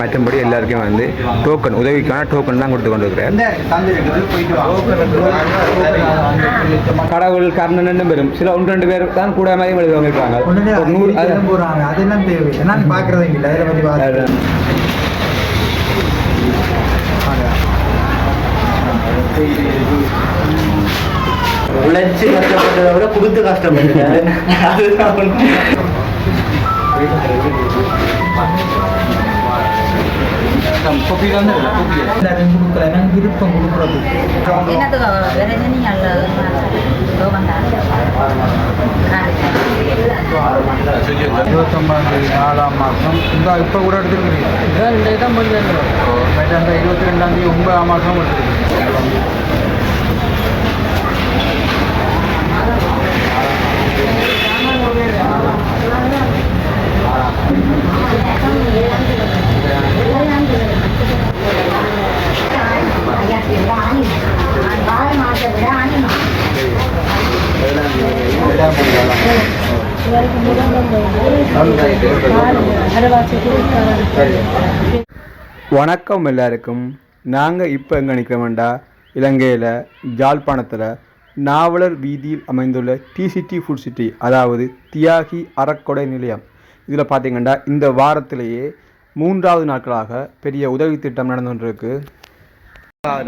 மற்றபடி எல்லாருக்கும் வந்து டோக்கன் உதவிக்கான டோக்கன் தான் கொடுத்து கொண்டு இருக்கிறார் கடவுள் கர்ணன் பெரும். சில ஒன்று ரெண்டு பேர் தான் கூட மாதிரி எழுதுவாங்க இருக்காங்க ஒரு நூறு அதெல்லாம் தேவை. இல்லை. அதில் உழைச்சு கஷ்டப்பட்டதை விட கொடுத்து கஷ்டப்பட்டுட்டாரு அதுதான் உண்மை. எல்லாரும் கொடுக்கல எனக்கு விருப்பம் கொடுக்குறது நீங்கள் இருபத்தொம்பதாம் தேதி நாலாம் மாதம் இந்த இப்போ கூட எடுத்துருக்கீங்க இந்த அந்த இருபத்தி ரெண்டாம் தேதி ஒன்பதாம் மாதம் எடுத்துருக்கு வணக்கம் எல்லாருக்கும். நாங்கள் இப்போ எங்கே நிற்கிறோம்டா இலங்கையில் ஜாழ்ப்பாணத்தில் நாவலர் வீதியில் அமைந்துள்ள டிசிடி ஃபுட் சிட்டி அதாவது தியாகி அறக்கொடை நிலையம். இதில் பார்த்தீங்கன்னா இந்த வாரத்திலேயே மூன்றாவது நாட்களாக பெரிய உதவி திட்டம் நடந்து கொண்டிருக்கு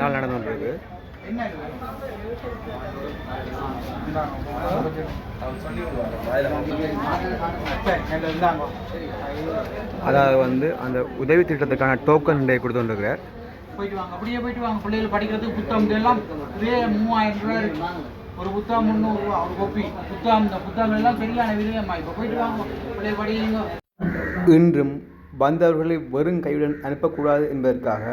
நாள் நடந்துகிட்டு இருக்கு அதாவது வந்து அந்த உதவி திட்டத்துக்கான டோக்கன் கொடுத்து கொண்டிருக்கிறார் போயிட்டு வாங்க. அப்படியே போயிட்டு வாங்க. பிள்ளைகள் படிக்கிறதுக்கு புத்தகம் எல்லாம் இதே மூவாயிரம் ரூபாய் இருக்கு. ஒரு புத்தகம் முந்நூறு ரூபா ஒரு கோப்பி புத்தகம் இந்த புத்தகம் எல்லாம் சரியான விலையம்மா இப்போ போயிட்டு வாங்க. பிள்ளைகள் படிக்கிறீங்க இன்றும் வந்தவர்களை வெறும் கையுடன் அனுப்பக்கூடாது என்பதற்காக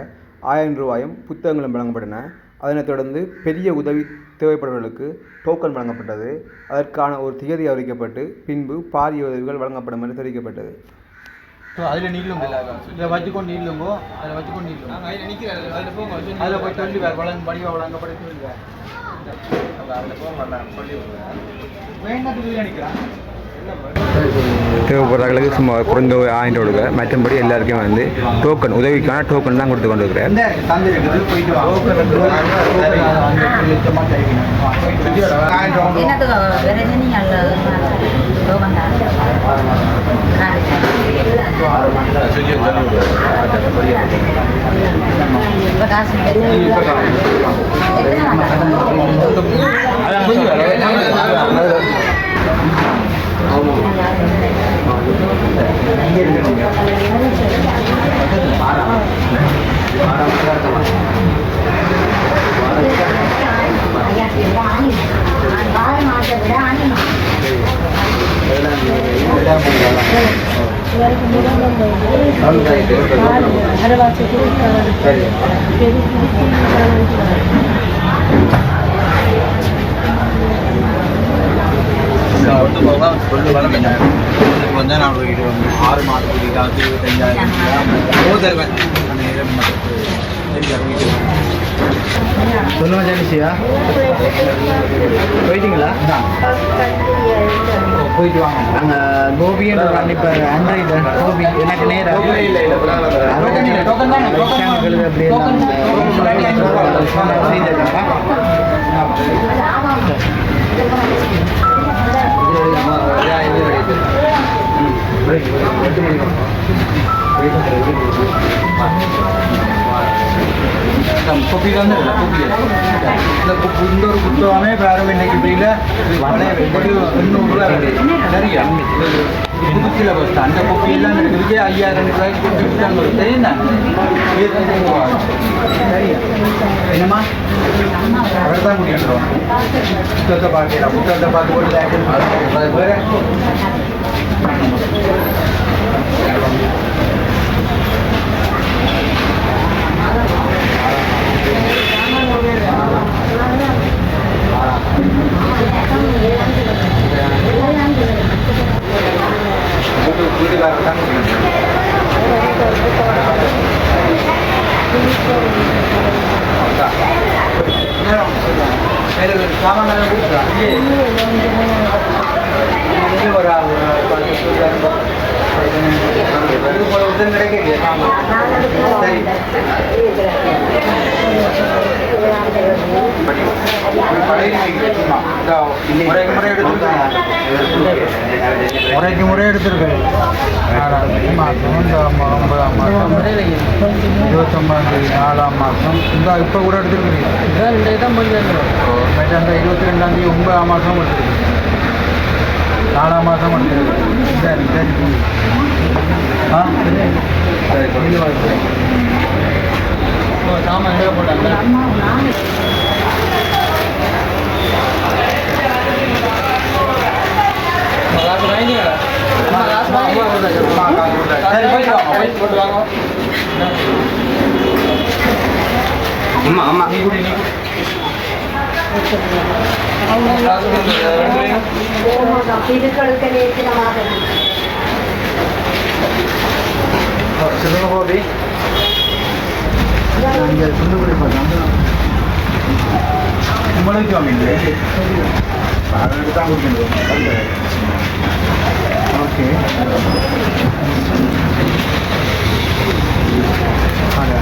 ஆயிரம் ரூபாயும் புத்தகங்களும் வழங்கப்பட்டன. அதனைத் தொடர்ந்து பெரிய உதவி தேவைப்படுபவர்களுக்கு டோக்கன் வழங்கப்பட்டது. அதற்கான ஒரு திகதி அறிவிக்கப்பட்டு பின்பு பாரிய உதவிகள் வழங்கப்படும் என்று தெரிவிக்கப்பட்டது. ஸோ அதில் நில்லுங்க இதில் வச்சுக்கொண்டு நில்லுங்கோ அதில் வச்சுக்கொண்டு நில்லுங்க அதில் அதில் போங்க அதில் போய் சொல்லி வேறு வழங்க படிவா வழங்கப்பட சொல்லி வேண்டதுக்கு நினைக்கிறேன் தேவைப்படுறவர்களுக்கு சும்மா குறைஞ்ச ஒரு ஆயிரம் கொடுக்க மற்றபடி எல்லாருக்கும் வந்து டோக்கன் உதவிக்கான டோக்கன் தான் கொடுத்து கொண்டு இருக்கிறார் இந்த தந்து இருக்குது போயிட்டு வாங்க என்னத்துக்கு வேற என்ன நீங்கள் ஒட்டு போக சொல்லு வளர்ந்தேன் இதுக்கு வந்து நான் ஒரு இது வந்து ஆறு சொல்லுங்க ஜெனிசியா போயிட்டீங்களா போயிட்டு வாங்க நாங்கள் கோபின்னு கண்டிப்பாக ஆண்ட்ராய்டு கோபி எனக்கு நேரம் இல்லை இல்லை டோக்கன் தான் இல்லை கொப்பி இந்த கொப்பு இந்த ஒரு புத்தகமே வேறு இன்னைக்கு இப்படியில் எண்ணூறுரூவா சரியா? புது சிலபஸ் தான் அந்த கொப்பி எல்லாம் ஐயாயிரம் ரூபாய்க்கு என்னம்மா? அவர் தான் முடிக்கிறோம் புத்தகத்தை பார்க்கலாம் புத்தகத்தை பார்த்து ஒரு உதவி கிடைக்கலையே சாமான் சரி முறைக்கு முறை எடுத்திருக்கேன். மாதம் ஒன்பதாம் மாதம் இருபத்தொம்பதாம் தேதி நாலாம் மாதம் இந்த இப்போ கூட எடுத்துருக்கிறீங்க அந்த இருபத்தி ரெண்டாம் தேதி ஒன்பதாம் மாதம் எடுத்துருக்கு நாலாம் மாதம் எடுத்துருக்கு சரி சரி ஆ சரி சரி சாமான் எங்கே போட்டாங்க காசு வாங்கினீங்களா காசு சரி போயிட்டு வாங்க போயிட்டு போட்டு வாங்க அம்மா அம்மா நீ குடி நீ குடி காசு கொடுங்க, ரெண்டு பேரும். சொல்லுங்க போபி இங்கே சுண்டுபுடி பார்த்தோம் உங்களுக்கு வாங்க அதை தான் கொடுக்கணும் ஓகே சரியா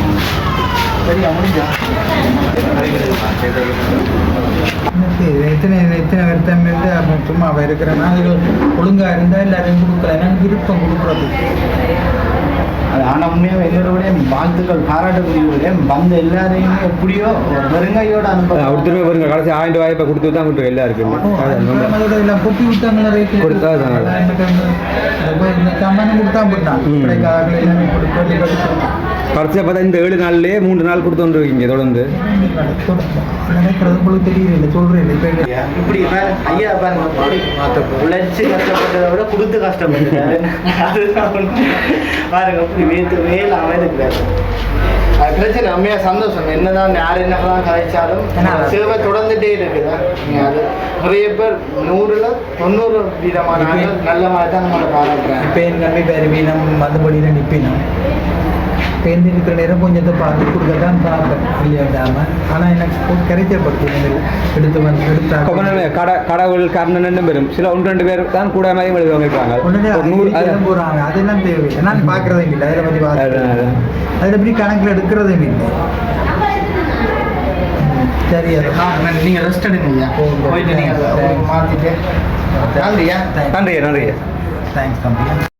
முடிஞ்சா எத்தனை எத்தனை வருத்தம் இருந்து அப்போ சும்மா அவ இருக்கிறனா இது ஒழுங்காக இருந்தால் எல்லாரையும் கொடுக்கல. எனக்கு விருப்பம் கொடுக்குறது. அது ஆனால் உண்மையாக என்னோட வாழ்த்துக்கள் பாராட்டக்கூடிய வந்த எல்லாரையுமே எப்படியோ ஒரு வெறுங்கையோட அனுப்ப ஒருத்தருமே வருங்க. கடைசி ஆயிரம் வாய்ப்பை கொடுத்து தான் கொடுத்துருக்கோம் எல்லாருக்கும். எல்லாம் கொட்டி விட்டாங்களா ரேட்டு? கொடுத்தா தான். கம்மனு கொடுத்தா போட்டான் கடைசியாக பார்த்தா இந்த ஏழு நாள்லயே மூன்று நாள் கொடுத்து வந்துருக்கீங்க தொடர்ந்து. உங்களுக்கு தெரியல சொல்றேன் இப்போ இப்படி ஐயா பாருங்க உழைச்சு கஷ்டப்பட்டதை விட கொடுத்து உண்மை. பாருங்க இப்படி வேத்து வேல் அமைதிக்கிறாரு அது பிரச்சனை உண்மையா சந்தோஷம். என்னதான் யார் என்னதான் கதைச்சாலும் சேவை தொடர்ந்துட்டே இருக்குதா. அது நிறைய பேர் நூறுல தொண்ணூறு விதமான நல்ல மாதிரி தான் நம்மளை பாராட்டுறாங்க. இப்போ பேர் வீணம் மதுபடியில் நிற்பினோம் பேருந்து இருக்கிற நேரம் கொஞ்சத்தை பார்த்து கொடுக்க தான் பார்ப்பேன். வெளியே விடாமல் ஆனால் எனக்கு கிடைக்கப்படுத்தி எடுத்து வந்து எடுத்தா கடை கடவுள் கர்ணன் பெரும் சில ஒன்று ரெண்டு பேர் தான் கூட மாதிரி எழுதுவாங்க அது போகிறாங்க அதெல்லாம் தேவையில்லை. நான் பார்க்குறதே இல்லை. அதில் பற்றி அதான். அதில் எப்படி கணக்கில் எடுக்கிறதும் இல்லை. சரி அது. நீங்க ரெஸ்ட் எடுங்க ஐயா. போயிட்டு நீங்க அதை மாத்திட்டு. நன்றியா? நன்றியா தேங்க்ஸ் தம்பி.